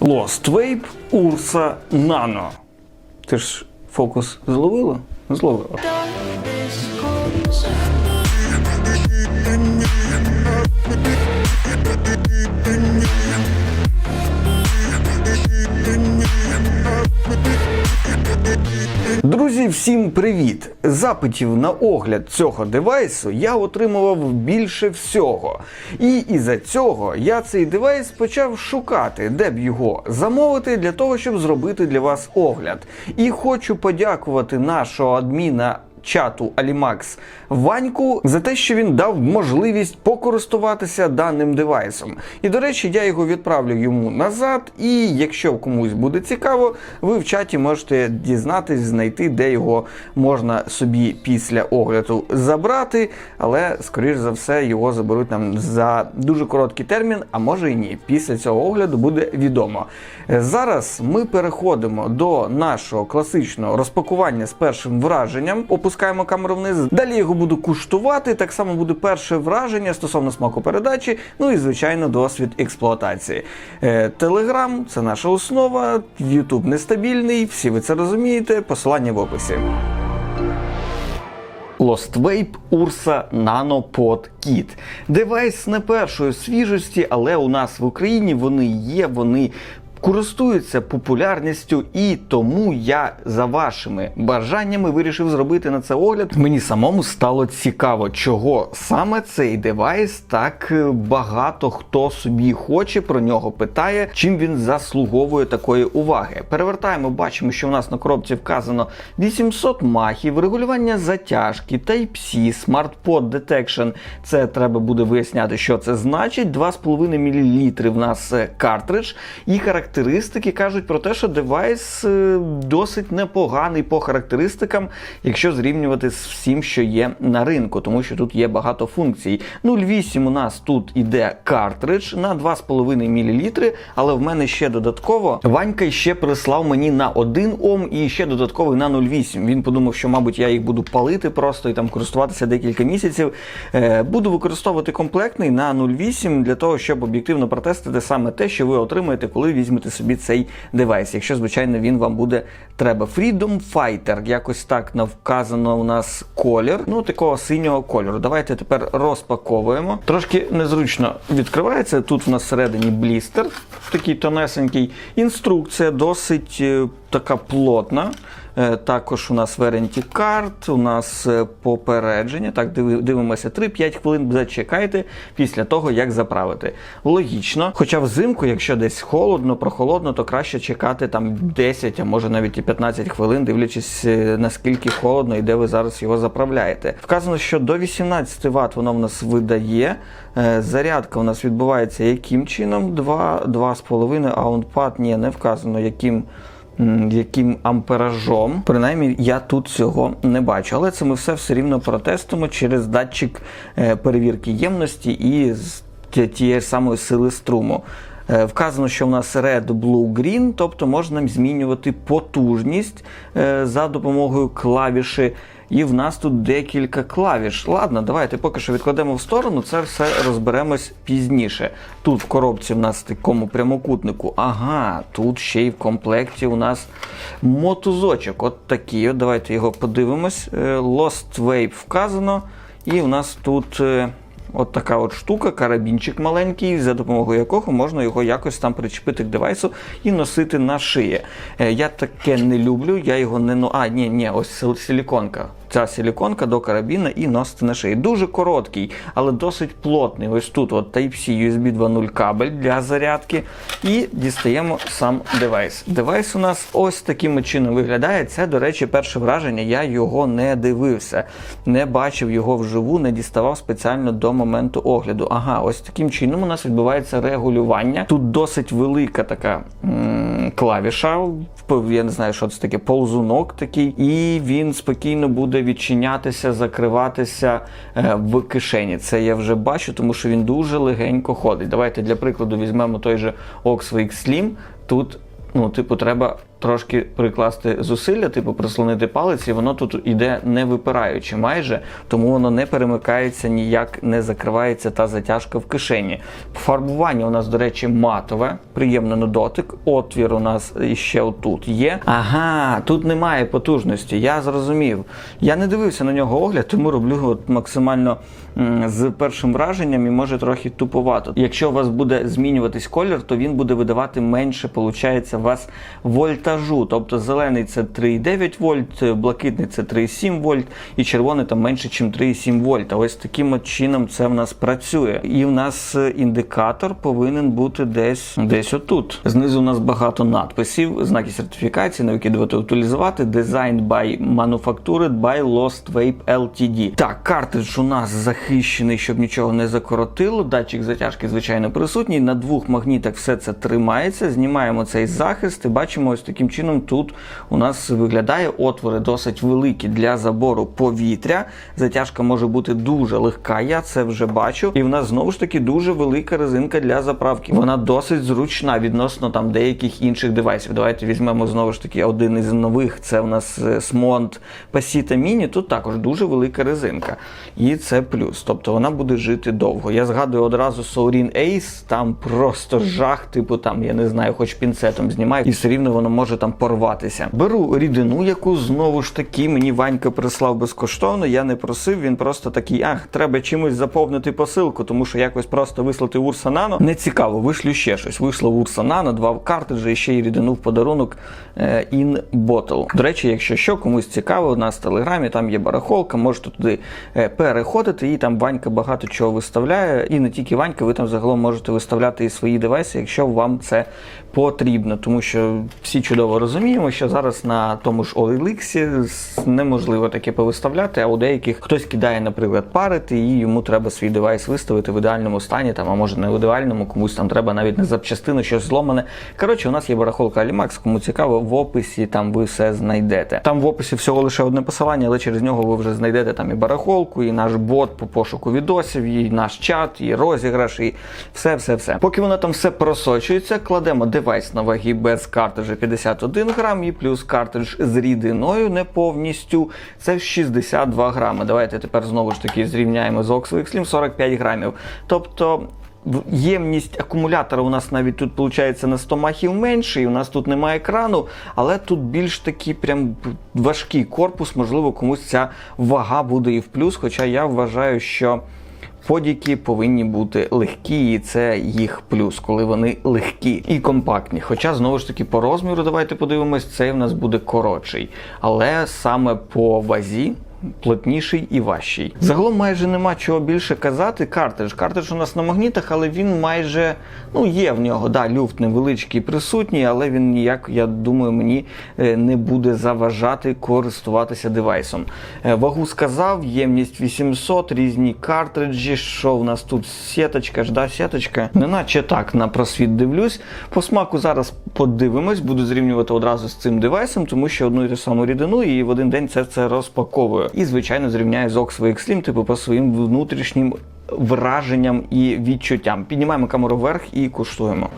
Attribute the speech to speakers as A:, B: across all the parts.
A: Lost Vape Ursa Nano. Ти ж фокус зловила? Зловила. Друзі, всім привіт! Запитів на огляд цього девайсу я отримував більше всього. І із-за цього я цей девайс почав шукати, де б його замовити для того, щоб зробити для вас огляд. І хочу подякувати нашого адміна чату Alimax Ваньку за те, що він дав можливість покористуватися даним девайсом. І до речі, я його відправлю йому назад. І якщо комусь буде цікаво, ви в чаті можете дізнатись, знайти, де його можна собі після огляду забрати. Але, скоріш за все, його заберуть нам за дуже короткий термін, а може і ні. Після цього огляду буде відомо. Зараз ми переходимо до нашого класичного розпакування з першим враженням. Опускаємо камеру вниз. Далі його буду куштувати. Так само буде перше враження стосовно смаку передачі, ну і звичайно досвід експлуатації. Телеграм це наша основа, Ютуб нестабільний, всі ви це розумієте. Посилання в описі. Lost Vape Ursa Nano Pod Kit. Девайс не першої свіжості, але у нас в Україні вони є, вони користуються популярністю, і тому я за вашими бажаннями вирішив зробити на це огляд. Мені самому стало цікаво, чого саме цей девайс так е, багато хто собі хоче про нього питає, чим він заслуговує такої уваги. Перевертаємо, бачимо, що у нас на коробці вказано 800 махів, регулювання затяжки, Type-C, Smart Pod Detection. Це треба буде виясняти, що це значить. 2,5 мл в нас е, картридж і характеристики кажуть про те, що девайс е, досить непоганий по характеристикам, якщо зрівнювати з всім, що є на ринку, тому що тут є багато функцій. 0,8 у нас тут іде картридж на 2,5 мл, але в мене ще додатково Ванька ще прислав мені на 1 Ом і ще додатковий на 0,8. Він подумав, що, мабуть, я їх буду палити просто і там користуватися декілька місяців. Е, Буду використовувати комплектний на 0,8 для того, щоб об'єктивно протестити саме те, що ви отримаєте, коли візьмете собі цей девайс. Якщо, звичайно, він вам буде треба. Freedom Fighter, якось так навказано у нас колір. Ну, такого синього кольору. Давайте тепер розпаковуємо. Трошки незручно відкривається. Тут в нас всередині блістер, такий тонесенький. Інструкція досить е, така плотна. Е, Також у нас Warranty Card, у нас е, попередження. Так, дивимося 3-5 хвилин, зачекайте після того, як заправити. Логічно. Хоча взимку, якщо десь холодно, прохолодно, то краще чекати там 10, а може навіть і 15 хвилин, дивлячись е, наскільки холодно і де ви зараз його заправляєте. Вказано, що до 18 Вт воно в нас видає. Зарядка у нас відбувається яким чином? 2, 2,5, а онпад ні, не вказано яким яким амперажом. Принаймні, я тут цього не бачу. Але це ми все все рівно протестимо через датчик е, перевірки ємності і тієї самої сили струму. Е, Вказано, що в нас Red, Blue, Green, тобто можна змінювати потужність е, за допомогою клавіші. І в нас тут декілька клавіш. Ладно, давайте поки що відкладемо в сторону, це все розберемось пізніше. Тут в коробці в нас такому прямокутнику. Ага, тут ще й в комплекті у нас мотузочок. От такий. От давайте його подивимось. Е, Lost Wave вказано. І в нас тут. От така от штука, карабінчик маленький, за допомогою якого можна його якось там причепити к девайсу і носити на шиї. Е, Я таке не люблю, я його не ну. А, ні, ні, ось сил- силіконка. Ця силіконка до карабіна і носити на шиї. Дуже короткий, але досить плотний. Ось тут от Type-C USB 2.0 кабель для зарядки. І дістаємо сам девайс. Девайс у нас ось таким чином виглядає. Це, до речі, перше враження. Я його не дивився, не бачив його вживу, не діставав спеціально до моменту огляду. Ага, ось таким чином у нас відбувається регулювання. Тут досить велика така клавіша. Я не знаю, що це таке, ползунок такий, і він спокійно буде відчинятися, закриватися е, в кишені. Це я вже бачу, тому що він дуже легенько ходить. Давайте для прикладу візьмемо той же Oxford Slim. Тут, ну, типу, треба трошки прикласти зусилля, типу прислонити палець, і воно тут іде не випираючи майже, тому воно не перемикається ніяк, не закривається та затяжка в кишені. Фарбування у нас, до речі, матове, приємно на дотик. Отвір у нас іще отут є. Ага, тут немає потужності. Я зрозумів. Я не дивився на нього огляд, тому роблю от максимально з першим враженням і може трохи туповато. Якщо у вас буде змінюватись колір, то він буде видавати менше, виходить, у вас вольтажу. Тобто зелений це 3,9 вольт, блакитний це 3,7 вольт, і червоний там менше, ніж 3,7 вольт. Ось таким от чином це в нас працює. І в нас е, індикатор повинен бути десь десь отут. Знизу у нас багато надписів, знаки сертифікації, на які давайте утилізувати. Designed by Manufactured by Lost Vape Ltd. Так, картридж у нас захищений, щоб нічого не закоротило. Датчик затяжки, звичайно, присутній. На двох магнітах все це тримається. Знімаємо цей захист і бачимо, ось таким чином тут у нас виглядає отвори досить великі для забору повітря. Затяжка може бути дуже легка, я це вже бачу. І в нас знову ж таки дуже велика резинка для заправки. Вона досить зручна відносно там деяких інших девайсів. Давайте візьмемо знову ж таки один із нових. Це у нас е, Smont Pasita Mini. Тут також дуже велика резинка. І це плюс. Тобто вона буде жити довго. Я згадую одразу Saurin Ace, там просто жах, типу там, я не знаю, хоч пінцетом знімай, і все рівно воно може там порватися. Беру рідину, яку знову ж таки мені Ванька прислав безкоштовно. Я не просив, він просто такий, ах, треба чимось заповнити посилку, тому що якось просто вислати Урса Nano. Не цікаво, вишлю ще щось. Вийшло Урса Nano, два картриджі і ще й рідину в подарунок е, in bottle. До речі, якщо що, комусь цікаво, у нас в телеграмі там є барахолка, можете туди е, переходити, і там Ванька багато чого виставляє. І не тільки Ванька, ви там загалом можете виставляти і свої девайси, якщо вам це потрібно, тому що всі чудово розуміємо, що зараз на тому ж OLX неможливо таке повиставляти, а у деяких хтось кидає, наприклад, парити, і йому треба свій девайс виставити в ідеальному стані, там, а може не в ідеальному, комусь там треба навіть не запчастину, щось зломане. Коротше, у нас є барахолка Alimax, кому цікаво, в описі там ви все знайдете. Там в описі всього лише одне посилання, але через нього ви вже знайдете там і барахолку, і наш бот по пошуку відосів, і наш чат, і розіграш, і все, все, все. Поки воно там все просочується, кладемо девайс на ваги без картриджа 51 грам і плюс картридж з рідиною не повністю. Це 62 грами. Давайте тепер знову ж таки зрівняємо з Oxford Slim 45 грамів. Тобто. Ємність акумулятора у нас навіть тут виходить на 100 махів менше, і у нас тут немає екрану, але тут більш такий прям важкий корпус, можливо, комусь ця вага буде і в плюс. Хоча я вважаю, що Подіки повинні бути легкі, і це їх плюс, коли вони легкі і компактні. Хоча знову ж таки по розміру, давайте подивимось, цей в нас буде коротший, але саме по вазі. Плотніший і важчий. Загалом майже нема чого більше казати. Картридж. Картридж у нас на магнітах, але він майже ну є в нього. Да, люфт невеличкий присутній, але він ніяк, я думаю, мені е, не буде заважати користуватися девайсом. Е, Вагу сказав, ємність 800, різні картриджі. Що в нас тут? Сіточка ж, да, сіточка. Неначе так на просвіт дивлюсь. По смаку зараз подивимось, буду зрівнювати одразу з цим девайсом, тому що одну і ту саму рідину і в один день це це розпаковую. І, звичайно, зрівняю з Oxford X-Slim, типу по своїм внутрішнім враженням і відчуттям. Піднімаємо камеру вверх і куштуємо.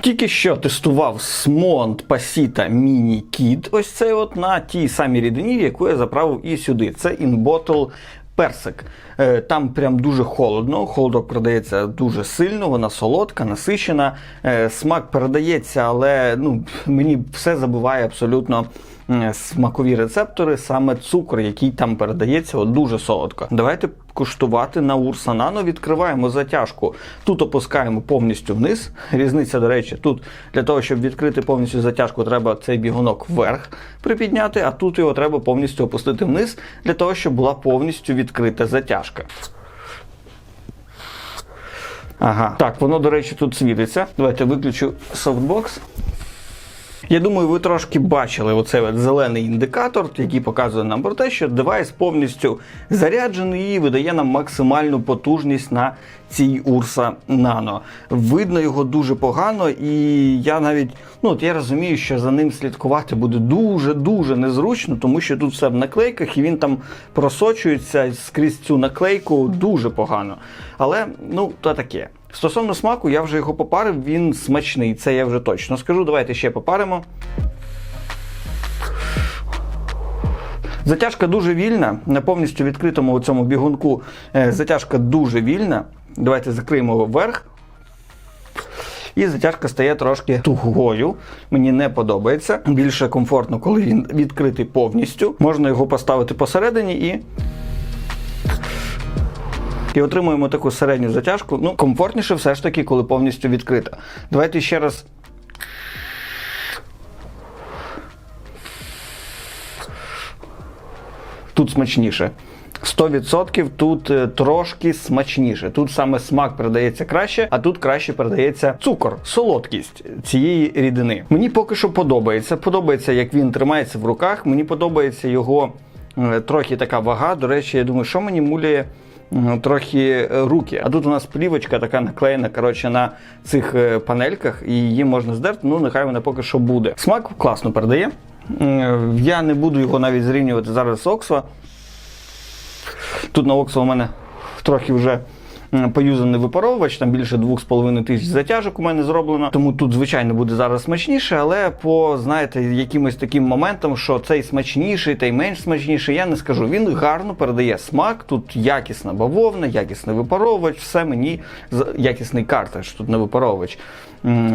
A: Тільки що тестував Смонт Mini Kit, ось цей от на тій самій рідині, яку я заправив і сюди. Це InBottle персик. Е, Там прям дуже холодно. Холодок продається дуже сильно, вона солодка, насичена. Е, Смак передається, але ну, мені все забуває абсолютно смакові рецептори, саме цукор, який там передається, от дуже солодко. Давайте куштувати на Урса Nano. Відкриваємо затяжку. Тут опускаємо повністю вниз. Різниця, до речі, тут для того, щоб відкрити повністю затяжку, треба цей бігунок вверх припідняти, а тут його треба повністю опустити вниз, для того, щоб була повністю відкрита затяжка. Ага, так, воно, до речі, тут світиться. Давайте виключу софтбокс. Я думаю, ви трошки бачили оцей зелений індикатор, який показує нам про те, що девайс повністю заряджений і видає нам максимальну потужність на цій Ursa Nano. Видно його дуже погано, і я навіть ну от я розумію, що за ним слідкувати буде дуже дуже незручно, тому що тут все в наклейках, і він там просочується скрізь цю наклейку дуже погано. Але ну то таке. Стосовно смаку, я вже його попарив, він смачний. Це я вже точно скажу. Давайте ще попаримо. Затяжка дуже вільна. На повністю відкритому цьому бігунку е, затяжка дуже вільна. Давайте закриємо його вверх. І затяжка стає трошки тугою. Мені не подобається. Більше комфортно, коли він відкритий повністю. Можна його поставити посередині і. І отримуємо таку середню затяжку. Ну, комфортніше все ж таки, коли повністю відкрита. Давайте ще раз. Тут смачніше. 100% тут е, трошки смачніше. Тут саме смак передається краще, а тут краще передається цукор, солодкість цієї рідини. Мені поки що подобається. Подобається, як він тримається в руках. Мені подобається його е, трохи така вага. До речі, я думаю, що мені муляє. Трохи е, руки. А тут у нас плівочка така наклеєна коротше, на цих е, панельках, і її можна здерти. Ну, нехай вона поки що буде. Смак класно передає. Я не буду його навіть зрівнювати зараз з Оксва. Тут на Оксва у мене трохи вже поюзаний випаровувач, там більше 2,5 тисяч затяжок у мене зроблено. Тому тут, звичайно, буде зараз смачніше, але по, знаєте, якимось таким моментам, що цей смачніший, той менш смачніший, я не скажу. Він гарно передає смак. Тут якісна бавовна, якісний випаровувач, все мені якісний картридж, тут не випаровувач.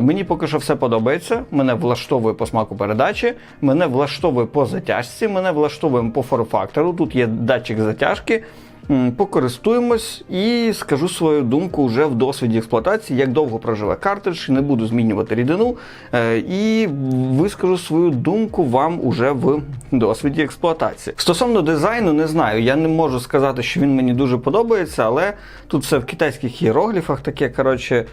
A: Мені поки що все подобається. Мене влаштовує по смаку передачі, мене влаштовує по затяжці, мене влаштовує по форм-фактору. Тут є датчик затяжки. Покористуємось і скажу свою думку вже в досвіді експлуатації, як довго проживе картридж, не буду змінювати рідину. е, І вискажу свою думку вам уже в досвіді експлуатації. Стосовно дизайну, не знаю. Я не можу сказати, що він мені дуже подобається, але тут все в китайських іерогліфах таке, коротше.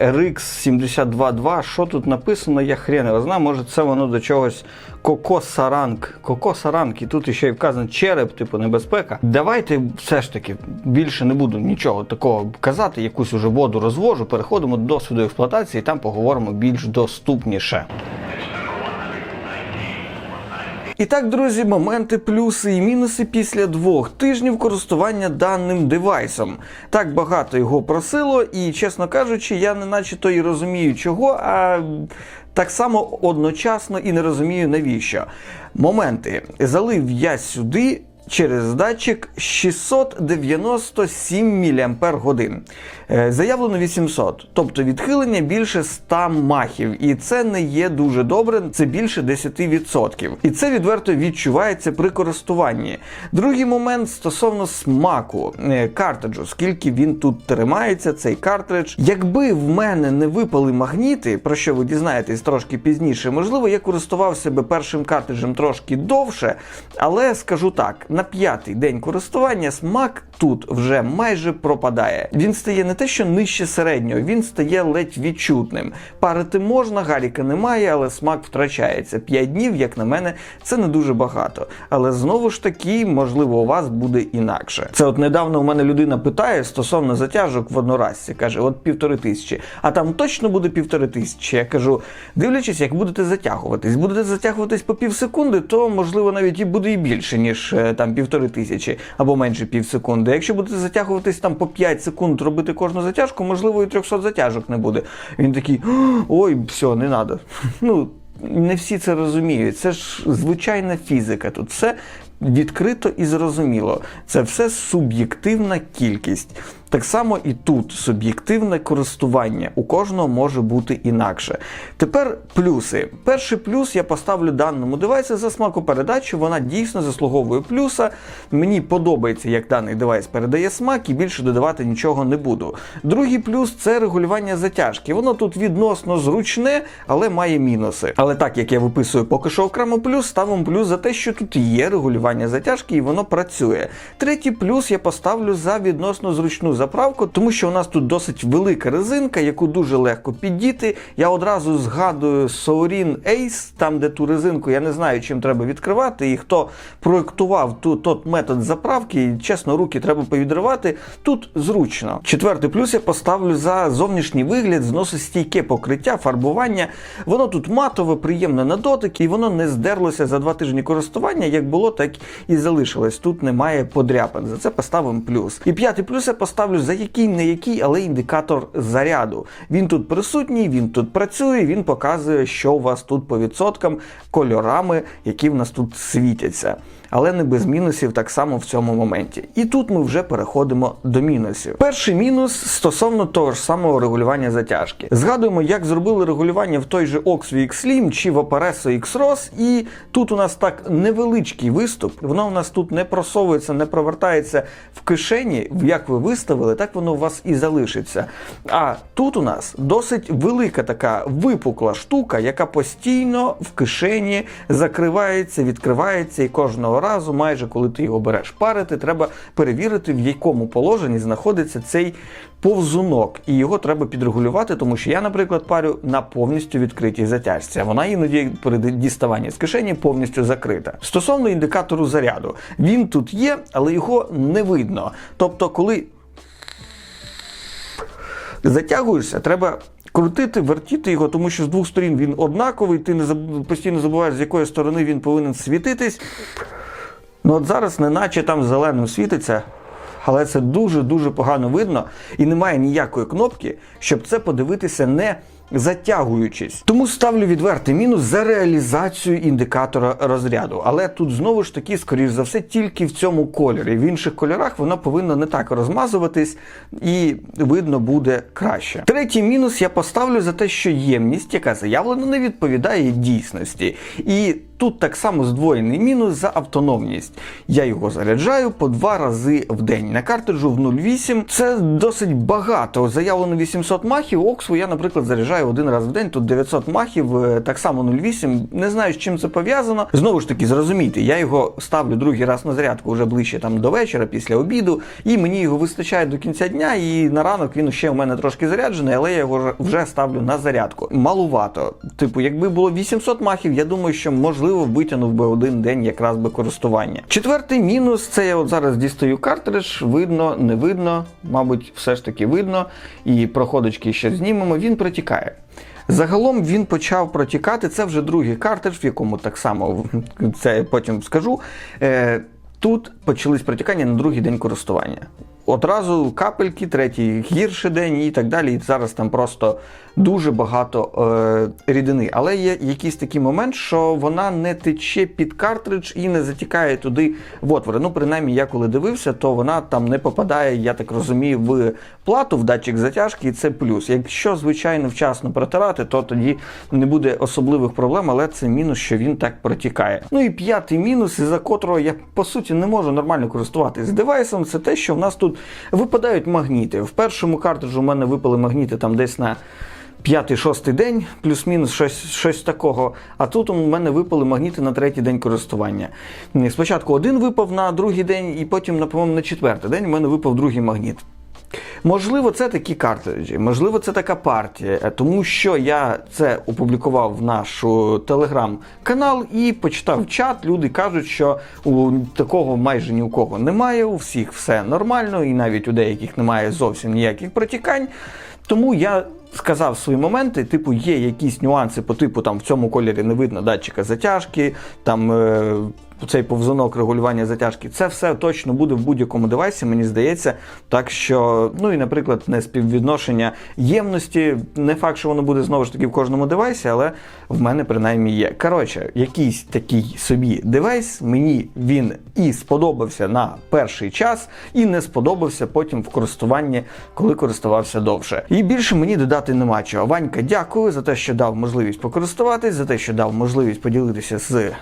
A: RX722, що тут написано, я хрен його знаю, може це воно до чогось. Кокосаранг, Коко-Саранг, і тут ще й вказано череп, типу небезпека. Давайте все ж таки більше не буду нічого такого казати, якусь уже воду розвожу, переходимо до досвіду експлуатації, і там поговоримо більш доступніше. І так, друзі, моменти плюси і мінуси після двох тижнів користування даним девайсом. Так багато його просило, і, чесно кажучи, я не наче то і розумію чого, а так само одночасно і не розумію навіщо. Моменти. Залив я сюди. Через датчик 697 мАч. Е, Заявлено 800, тобто відхилення більше 100 махів, і це не є дуже добре, це більше 10%. І це відверто відчувається при користуванні. Другий момент стосовно смаку е, картриджу, скільки він тут тримається, цей картридж. Якби в мене не випали магніти, про що ви дізнаєтесь трошки пізніше, можливо, я користував себе першим картриджем трошки довше, але скажу так: на п'ятий день користування смак тут вже майже пропадає. Він стає не те, що нижче середнього, він стає ледь відчутним. Парити можна, гаріка немає, але смак втрачається. П'ять днів, як на мене, це не дуже багато. Але знову ж таки, можливо, у вас буде інакше. Це от недавно у мене людина питає стосовно затяжок в одноразці. каже: от півтори тисячі, а там точно буде півтори тисячі. Я кажу, дивлячись, як будете затягуватись, будете затягуватись по пів секунди, то можливо навіть і буде і більше, ніж е, там півтори тисячі або менше пів секунди. Якщо будете затягуватись там по 5 секунд, робити кожну затяжку, можливо, і 300 затяжок не буде. Він такий: ой, все, не треба. Ну, не всі це розуміють. Це ж звичайна фізика. Тут все відкрито і зрозуміло. Це все суб'єктивна кількість. Так само і тут суб'єктивне користування. У кожного може бути інакше. Тепер плюси. Перший плюс я поставлю даному девайсу за смакопередачу. Вона дійсно заслуговує плюса. Мені подобається, як даний девайс передає смак, і більше додавати нічого не буду. Другий плюс це регулювання затяжки. Воно тут відносно зручне, але має мінуси. Але так як я виписую поки що окремо плюс, ставимо плюс за те, що тут є регулювання затяжки і воно працює. Третій плюс я поставлю за відносно зручну заправку, тому що у нас тут досить велика резинка, яку дуже легко піддіти. Я одразу згадую Saurin Ace, там де ту резинку, я не знаю, чим треба відкривати. І хто проєктував ту тот метод заправки, чесно, руки треба повідривати. Тут зручно. Четвертий плюс я поставлю за зовнішній вигляд, зносостійке покриття, фарбування. Воно тут матове, приємне на дотик, і воно не здерлося за два тижні користування. Як було, так і залишилось. Тут немає подряпин. За це поставимо плюс. І п'ятий плюс я поставлю поставлю за який не який, але індикатор заряду. Він тут присутній, він тут працює, він показує, що у вас тут по відсоткам, кольорами, які в нас тут світяться. Але не без мінусів так само в цьому моменті. І тут ми вже переходимо до мінусів. Перший мінус стосовно того ж самого регулювання затяжки. Згадуємо, як зробили регулювання в той же Oxview X-Slim чи в Aperesso X-Ros, і тут у нас так невеличкий виступ, воно у нас тут не просовується, не провертається в кишені, як ви виставили, так воно у вас і залишиться. А тут у нас досить велика така випукла штука, яка постійно в кишені закривається, відкривається, і кожного разу, майже коли ти його береш парити, треба перевірити, в якому положенні знаходиться цей повзунок, і його треба підрегулювати, тому що я, наприклад, парю на повністю відкритій затяжці. Вона іноді при діставанні з кишені повністю закрита. Стосовно індикатору заряду, він тут є, але його не видно. Тобто, коли затягуєшся, треба. Крутити, вертіти його, тому що з двох сторін він однаковий, ти не постійно забуваєш, з якої сторони він повинен світитись. Ну от зараз неначе там зеленим світиться, але це дуже-дуже погано видно і немає ніякої кнопки, щоб це подивитися не затягуючись. Тому ставлю відвертий мінус за реалізацію індикатора розряду. Але тут знову ж таки, скоріш за все, тільки в цьому кольорі. В інших кольорах воно повинно не так розмазуватись і видно буде краще. Третій мінус я поставлю за те, що ємність, яка заявлена, не відповідає дійсності. І Тут так само здвоєний мінус за автономність. Я його заряджаю по два рази в день. На картриджу в 0,8 це досить багато. Заявлено 800 махів. Оксву я, наприклад, заряджаю один раз в день. Тут 900 махів, е, так само 0,8. Не знаю, з чим це пов'язано. Знову ж таки, зрозумійте, я його ставлю другий раз на зарядку вже ближче там до вечора, після обіду, і мені його вистачає до кінця дня. І на ранок він ще у мене трошки заряджений, але я його вже ставлю на зарядку. Малувато. Типу, якби було 800 махів, я думаю, що можливо витягнув би один день якраз би користування. Четвертий мінус це я от зараз дістаю картридж, видно, не видно, мабуть, все ж таки видно. І проходочки ще знімемо, він протікає. Загалом він почав протікати. Це вже другий картридж, в якому так само це потім скажу. Е, Тут почались протікання на другий день користування. Одразу капельки, третій гірший день і так далі. І зараз там просто дуже багато е, рідини. Але є якийсь такий момент, що вона не тече під картридж і не затікає туди в отвори. Ну, принаймні, я коли дивився, то вона там не попадає, я так розумію, в плату, в датчик затяжки, і це плюс. Якщо, звичайно, вчасно протирати, то тоді не буде особливих проблем, але це мінус, що він так протікає. Ну і п'ятий мінус, із-за котрого я по суті не можу нормально користуватися девайсом, це те, що в нас тут випадають магніти. В першому картриджу у мене випали магніти там десь на. П'ятий-шостий день, плюс-мінус щось щось такого. А тут у мене випали магніти на третій день користування. Спочатку один випав на другий день, і потім, по-моєму, на четвертий день у мене випав другий магніт. Можливо, це такі картриджі, можливо, це така партія, тому що я це опублікував в наш телеграм-канал і почитав чат. Люди кажуть, що у такого майже ні у кого немає, у всіх все нормально, і навіть у деяких немає зовсім ніяких протікань. Тому я сказав свої моменти, типу, є якісь нюанси по типу там в цьому кольорі не видно датчика затяжки, там е, цей повзунок регулювання затяжки. Це все точно буде в будь-якому девайсі, мені здається. Так що, ну і, наприклад, не співвідношення ємності. Не факт, що воно буде знову ж таки в кожному девайсі, але в мене принаймні є. Коротше, якийсь такий собі девайс, мені він і сподобався на перший час, і не сподобався потім в користуванні, коли користувався довше. І більше мені додати нема чого. Ванька, дякую за те, що дав можливість покористуватись, за те, що дав можливість поділитися з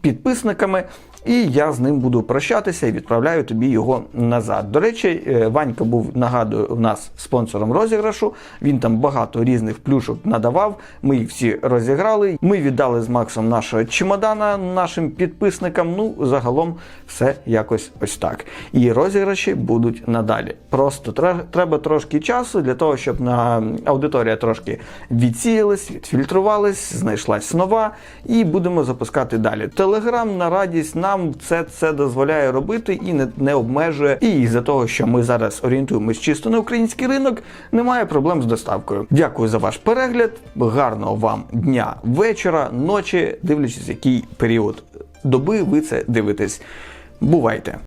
A: підписниками, і я з ним буду прощатися і відправляю тобі його назад. До речі, е, Ванька був, нагадую, в нас спонсором розіграшу. Він там багато різних плюшок надавав. Ми їх всі розіграли. Ми віддали з Максом нашого чемодана нашим підписникам. Ну, загалом, все якось ось так. І розіграші будуть надалі. Просто треба трошки часу для того, щоб на аудиторія трошки відсіялась, відфільтрувалась, знайшлась нова, і будемо запускати далі. Телеграм на радість нам це це дозволяє робити і не, не обмежує. І за того, що ми зараз орієнтуємось чисто на український ринок, немає проблем з доставкою. Дякую за ваш перегляд. Гарного вам дня, вечора, ночі, дивлячись, який період доби ви це дивитесь. Бувайте!